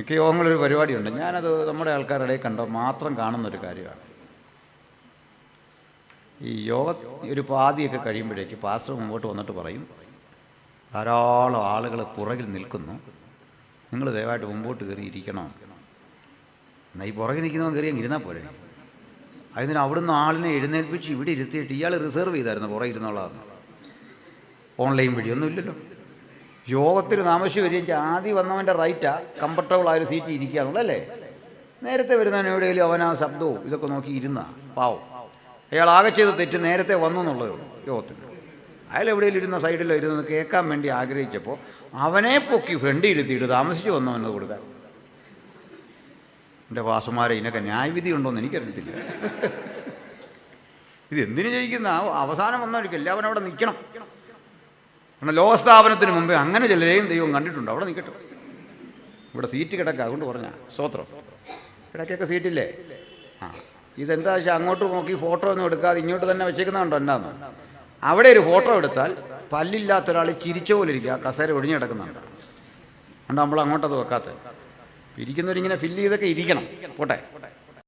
മിക്ക യോഗങ്ങളൊരു പരിപാടിയുണ്ട്. ഞാനത് നമ്മുടെ ആൾക്കാരുടെ കണ്ട മാത്രം കാണുന്നൊരു കാര്യമാണ്. ഈ യോഗ ഒരു പാതിയൊക്കെ കഴിയുമ്പോഴേക്ക് പാസ്റ്റർ മുമ്പോട്ട് വന്നിട്ട് പറയും ധാരാളം ആളുകൾ പുറകിൽ നിൽക്കുന്നു. നിങ്ങൾ ദയവായിട്ട് മുമ്പോട്ട് കയറി ഇരിക്കണം? എന്നാൽ ഈ പുറകിൽ നിൽക്കുന്നവൻ കയറി അങ്ങ് ഇരുന്നാൽ പോരെ. അതിന് അവിടുന്ന് ആളിനെ എഴുന്നേൽപ്പിച്ച് ഇവിടെ ഇരുത്തിയിട്ട് ഇയാൾ റിസർവ് ചെയ്തായിരുന്നു പുറകെ ഇരുന്നുള്ളതെന്ന്. ഓൺലൈൻ വഴിയൊന്നും ഇല്ലല്ലോ. യോഗത്തിന് താമസിച്ച് ആദ്യം വന്നവന്റെ റൈറ്റാ കംഫർട്ടബിൾ ആയൊരു സീറ്റ് ഇരിക്കുക നേരത്തെ വരുന്നവൻ എവിടെയെങ്കിലും അവൻ ആ ശബ്ദവും ഇതൊക്കെ നോക്കി ഇരുന്ന പാവം. അയാൾ ആകെ ചെയ്ത് തെറ്റ് നേരത്തെ വന്നു എന്നുള്ളതേ ഉള്ളൂ യോഗത്തിൽ അയാൾ എവിടെയെങ്കിലും ഇരുന്ന സൈഡിലോ ഇരുന്ന് കേൾക്കാൻ വേണ്ടി ആഗ്രഹിച്ചപ്പോൾ അവനെ പൊക്കി ഫ്രണ്ട് ഇരുത്തിയിട്ട് താമസിച്ച് വന്നവന് കൊടുക്കാൻ. എന്റെ വാസുമാരെ ഇതിനൊക്കെ ന്യായവിധി ഉണ്ടോയെന്ന് എനിക്കറിയത്തില്ല. ഇത് എന്തിനു ജയിക്കുന്ന? അവസാനം അവസാനം വന്നവർക്ക് എല്ലാവരും അവിടെ നിൽക്കണം. കാരണം ലോകസ്ഥാപനത്തിന് മുമ്പേ അങ്ങനെ ചിലരെയും ദൈവം കണ്ടിട്ടുണ്ട്. അവിടെ നിൽക്കട്ടെ ഇവിടെ സീറ്റ് കിടക്കുക അതുകൊണ്ട് പറഞ്ഞ. സ്തോത്രം ഇടയ്ക്കൊക്കെ സീറ്റില്ലേ? ആ. ഇതെന്താ വെച്ചാൽ അങ്ങോട്ട് നോക്കി ഫോട്ടോ ഒന്നും എടുക്കാതെ ഇങ്ങോട്ട് തന്നെ വെച്ചേക്കുന്നതുണ്ടോ എന്നാന്ന് അവിടെ ഒരു ഫോട്ടോ എടുത്താൽ പല്ലില്ലാത്ത ഒരാൾ ചിരിച്ച പോലെ ഇരിക്കുക കസേര ഒടിഞ്ഞു കിടക്കുന്നുണ്ട്. അതുകൊണ്ട് നമ്മൾ അങ്ങോട്ടത് വെക്കാത്തത്? ഇരിക്കുന്നവരിങ്ങനെ ഫില്ല് ചെയ്തൊക്കെ ഇരിക്കണം. പോട്ടെ.